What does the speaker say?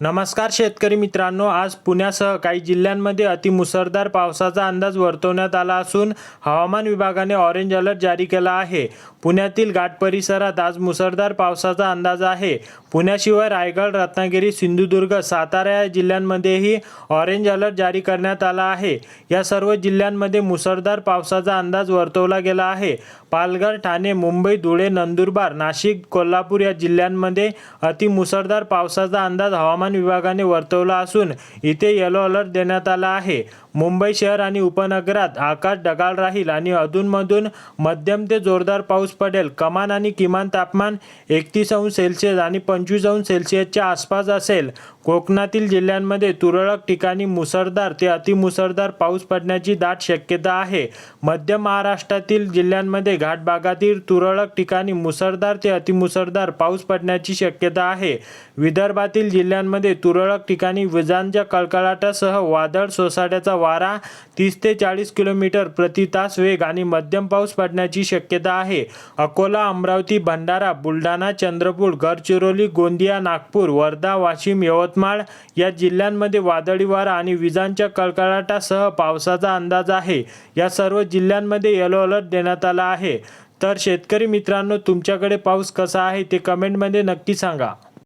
नमस्कार शेतकरी मित्रांनो आज पुण्यासह काही जिल्ह्यांमध्ये अतिमुसळधार पावसाचा अंदाज वर्तवण्यात आला असून हवामान विभागाने ऑरेंज अलर्ट जारी केला आहे. पुण्यातील घाट परिसरात आज मुसळधार पावसाचा अंदाज आहे. पुण्याशिवाय रायगड रत्नागिरी सिंधुदुर्ग सातारा या जिल्ह्यांमध्येही ऑरेंज अलर्ट जारी करण्यात आला आहे. या सर्व जिल्ह्यांमध्ये मुसळधार पावसाचा अंदाज वर्तवला गेला आहे. पालघर ठाणे मुंबई धुळे नंदुरबार नाशिक कोल्हापूर या जिल्ह्यांमध्ये अतिमुसळधार पावसाचा अंदाज हवामान विभागाने वर्तवला असून इथे येलो अलर्ट देण्यात आला आहे. मुंबई शहर आणि उपनगरात आकाश ढगाळ राहील आणि अधूनमधून मध्यम ते जोरदार पाऊस पडेल. कमान आणि किमान तापमान एकतीस अंश सेल्सिअस आणि पंचवीस अंश सेल्सिअसच्या आसपास असेल. कोकणातील जिल्ह्यांमध्ये तुरळक ठिकाणी मुसळधार ते अतिमुसळधार पाऊस पडण्याची दाट शक्यता आहे. मध्य महाराष्ट्रातील जिल्ह्यांमध्ये घाट भागातील तुरळक ठिकाणी मुसळधार ते अतिमुसळधार पाऊस पडण्याची शक्यता आहे. विदर्भातील जिल्ह्यांमध्ये तुरळक ठिकाणी विजांच्या कडकडाटासह वादळ सोसाट्याचा वारा तीस ते चाळीस किलोमीटर प्रति तास वेग आणि मध्यम पाऊस पडण्याची शक्यता आहे. अकोला अमरावती भंडारा बुलढाणा चंद्रपूर गडचिरोली गोंदिया नागपूर वर्धा वाशिम यवतमाळ या जिल्ह्यांमध्ये वादळी वारा आणि विजांच्या कडकडाटासह पावसाचा अंदाज आहे. या सर्व जिल्ह्यांमध्ये येलो अलर्ट देण्यात आला आहे. तर शेतकरी मित्रांनो तुमच्याकडे पाऊस कसा आहे ते कमेंटमध्ये नक्की सांगा.